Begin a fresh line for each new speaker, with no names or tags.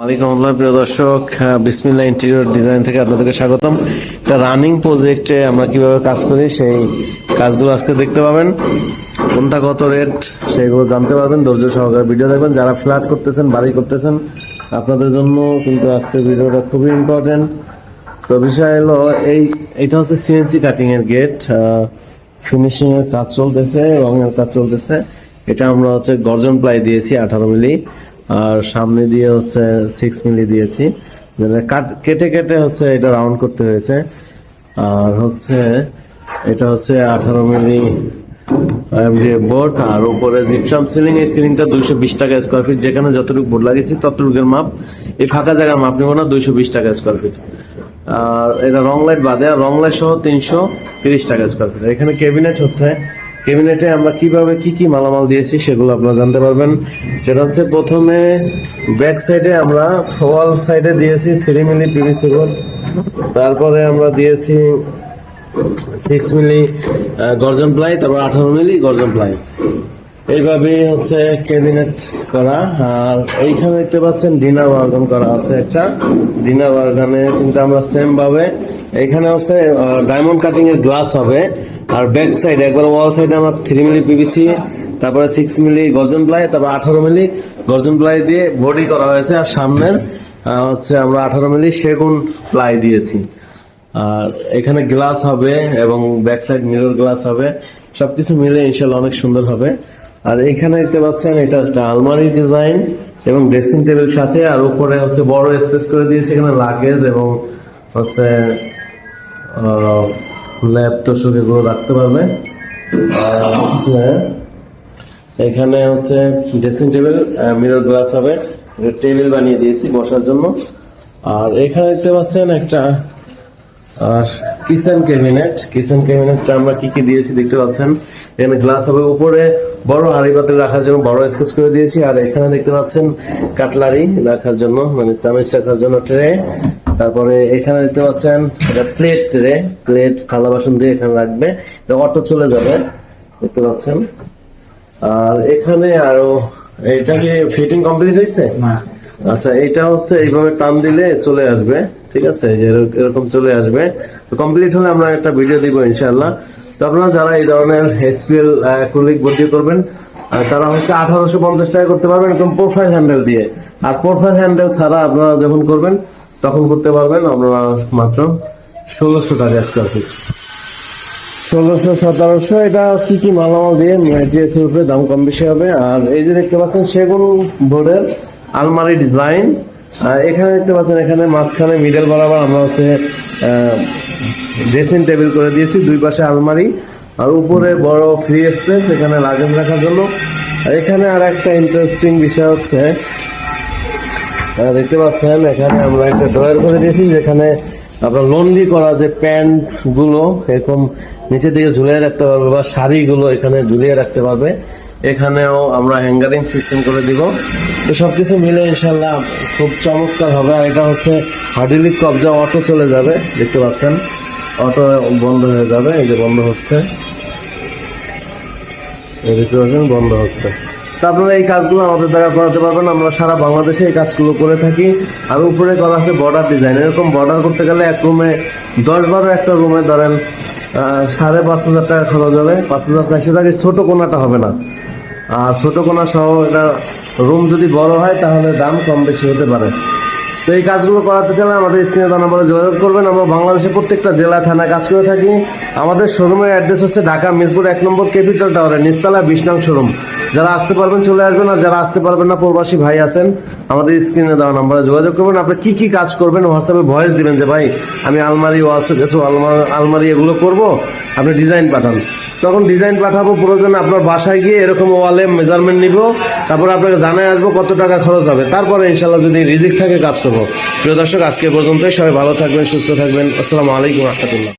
ওয়ালাইকুম আসসালাম প্রিয় দর্শক। আহ, বিসমিল্লাহ ইন্টেরিয়র ডিজাইন থেকে আপনাদেরকে স্বাগতম। একটা রানিং প্রজেক্টে আমরা কীভাবে কাজ করি সেই কাজগুলো আজকে দেখতে পাবেন। কোনটা কত রেট সেগুলো জানতে পারবেন। ধৈর্য সহকারে ভিডিও দেখবেন। যারা ফ্ল্যাট করতেছেন বাড়ি করতেছেন আপনাদের জন্য কিন্তু আজকের ভিডিওটা খুবই ইম্পর্টেন্ট তো বিষয় হলো এই এটা হচ্ছে সিএনসি কাটিং এর গেট ফিনিশিং এর কাজ চলতেছে রঙের কাজ চলতেছে। এটা আমরা হচ্ছে গর্জন প্লাই দিয়েছি আঠারো মিলি। আর সামনে দিয়ে হচ্ছে সিক্স মিলি দিয়েছি। কেটে কেটে হচ্ছে এটা রাউন্ড করতে হয়েছে। আর হচ্ছে এটা হচ্ছে আঠারো মিলি বোর্ড আর উপরে জিপসাম সিলিং এই সিলিংটা দুইশো বিশ টাকা স্কোয়ার ফিট যেখানে যতটুকু বোর্ড লাগিয়েছি, ততটুকুর মাপ। এই ফাঁকা জায়গার মাপ নেব না, দুইশো বিশ টাকা স্কোয়ার ফিট আর এটা রং লাইট বাদে, আর রং লাইট সহ তিনশো তিরিশ টাকা স্কোয়ার ফিট এখানে ক্যাবিনেট হচ্ছে ক্যাবিনেটে আমরা কীভাবে কি কি মালামাল দিয়েছি সেগুলো আপনারা জানতে পারবেন। সেটা হচ্ছে প্রথমে ব্যাক সাইডে আমরা ফোয়াল সাইডে দিয়েছি থ্রি মিলি পিভিসি বোর্ড তারপরে আমরা দিয়েছি সিক্স মিলি গর্জন প্লাই, তারপর আঠারো মিলি গর্জন প্লাই। এইভাবে হচ্ছে ক্যাবিনেট করা। আর এইখানে দেখতে পাচ্ছেন ডিনার ওয়ার্গন করা আছে একটা। ডিনার ওয়ার্গানে কিন্তু আমরা সেম ভাবে এখানে হচ্ছে ডায়মন্ড কাটিং এর গ্লাস হবে। আর ব্যাক সাইড একবার ওয়াল সাইডে আমরা থ্রি মিলি পিভিসি তারপরে সিক্স মিলি গর্জন প্লাই, তারপর আঠারো মিলি গর্জন প্লাই দিয়ে বডি করা হয়েছে। আর সামনের হচ্ছে আমরা আঠারো মিলি সেগুন প্লাই দিয়েছি। আর এখানে গ্লাস হবে এবং ব্যাক সাইড মিরর গ্লাস হবে। সবকিছু মিলে ইনশাল্লাহ অনেক সুন্দর হবে। আর এখানে দেখতে পাচ্ছেন এটা একটা আলমারি ডিজাইন এবং ড্রেসিং টেবিল সাথে, আর উপরে হচ্ছে বড় স্পেস করে দিয়েছে এখানে লাগেজ এবং হচ্ছে ল্যাপ তোষক এগুলো রাখতে পারবে। এখানে হচ্ছে ড্রেসিং টেবিল মিরর গ্লাস হবে। টেবিল বানিয়ে দিয়েছি বসার জন্য। আর এখানে দেখতে পাচ্ছেন একটা আর কিচেন ক্যাবিনেট কিচেন ক্যাবিনেটটা আমরা কি কি দিয়েছি দেখতে পাচ্ছেন? এখানে গ্লাস হবে উপরে বড় হাঁড়ি পাতিল রাখার জন্য বড় স্কেচ করে দিয়েছি আর এখানে দেখতে পাচ্ছেন কাটলারি রাখার জন্য মানে চামচ রাখার জন্য ট্রে তারপরে এখানে দেখতে পাচ্ছেন এটা প্লেট ট্রে প্লেট থালা বাসন দিয়ে এখানে রাখবে এটা অটো চলে যাবে দেখতে পাচ্ছেন। আর এখানে আরও এটা কি ফিটিং কমপ্লিট হয়েছে? আচ্ছা এটা হচ্ছে এইভাবে টান দিলে চলে আসবে। ঠিক আছে? যে এরকম চলে আসবে। কমপ্লিট হলে আমরা একটা ভিডিও দিব ইনশাআল্লাহ। তো আপনারা যারা এই ধরনের এসপিএল কুলিক ভর্তি করবেন তারা হচ্ছে আঠারোশো পঞ্চাশ টাকা করতে পারবেন একদম প্রোফাইল হ্যান্ডেল দিয়ে। আর প্রোফাইল হ্যান্ডেল ছাড়া আপনারা যখন করবেন, তখন করতে পারবেন আপনারা মাত্র ষোলোশো টাকা স্কোয়ার ফিট ষোলোশো, সতেরোশো, এটা কি কি মালামাল দিয়ে? উপরে দাম কম বেশি হবে। আর এই যে দেখতে পাচ্ছেন সেগুন বোর্ডের আলমারি ডিজাইন এখানে দেখতে পাচ্ছেন, এখানে মাঝখানে মিডল বরাবর আমরা হচ্ছে ড্রেসিং টেবিল করে দিয়েছি, দুই পাশে আলমারি, আর উপরে বড় ফ্রি স্পেস এখানে লাগেজ রাখার জন্য। আর এখানে আর একটা ইন্টারেস্টিং বিষয় হচ্ছে দেখতে পাচ্ছেন, এখানে আমরা একটা ড্রয়ার করে দিয়েছি, যেখানে আপনার লন্ডি করা যে প্যান্টগুলো এরকম নিচে দিকে ঝুলিয়ে রাখতে পারবে বা শাড়িগুলো এখানে ঝুলিয়ে রাখতে পারবে। এখানেও আমরা হ্যাঙ্গারিং সিস্টেম করে দিব। তো সবকিছু মিলে ইনশাল্লাহ খুব চমৎকার হবে। আর এটা হচ্ছে হার্ডিলিক কবজা অটো চলে যাবে, দেখতে পাচ্ছেন। অটো বন্ধ হয়ে যাবে, এই যে বন্ধ হচ্ছে। দেখতে পাচ্ছেন বন্ধ হচ্ছে। তা আপনারা এই কাজগুলো আমাদের দ্বারা করাতে পারবেন। আমরা সারা বাংলাদেশে এই কাজগুলো করে থাকি। আর উপরে করা আছে বর্ডার ডিজাইন এরকম বর্ডার করতে গেলে এক রুমে দশ বারো একটা রুমে ধরেন সাড়ে পাঁচ হাজার টাকা খরচ হবে। পাঁচ হাজার চারশো টাকা ছোট কোনাটা হবে না। আর ছোট কোনা সহ এটা রুম যদি বড় হয়, তাহলে দাম কম বেশি হতে পারে। তো এই কাজগুলো করাতে চাইলে আমাদের স্ক্রিনে দেওয়া নম্বরে যোগাযোগ করবেন। আমরা বাংলাদেশের প্রত্যেকটা জেলা থানায় কাজ করে থাকি। আমাদের শোরুমের অ্যাড্রেস হচ্ছে ঢাকা মিরপুর এক নম্বর ক্যাপিটাল টাওয়ারে নিচতলা বিশ নং শোরুম যারা আসতে পারবেন চলে আসবেন আর যারা আসতে পারবেন না, প্রবাসী ভাই আছেন, আমাদের স্ক্রিনে দেওয়া নম্বরে যোগাযোগ করবেন। আপনি কি কি কাজ করবেন হোয়াটসঅ্যাপে ভয়েস দিবেন যে, ভাই, আমি আলমারি ওয়ালস কিছু আলমারি এগুলো করব। আপনি ডিজাইন পাঠান। তখন ডিজাইন পাঠাবো, প্রয়োজনে আপনার বাসায় গিয়ে এরকম ওয়ালে মেজারমেন্ট নিব, তারপর আপনাকে জানাই আসব কত টাকা খরচ হবে। তারপরে ইনশাল্লাহ যদি রিজিক থাকে কাজ করব। প্রিয় দর্শক, আজকে পর্যন্তই। সবাই ভালো থাকবেন, সুস্থ থাকবেন। আসসালামু আলাইকুম রহমতুল্লাহ।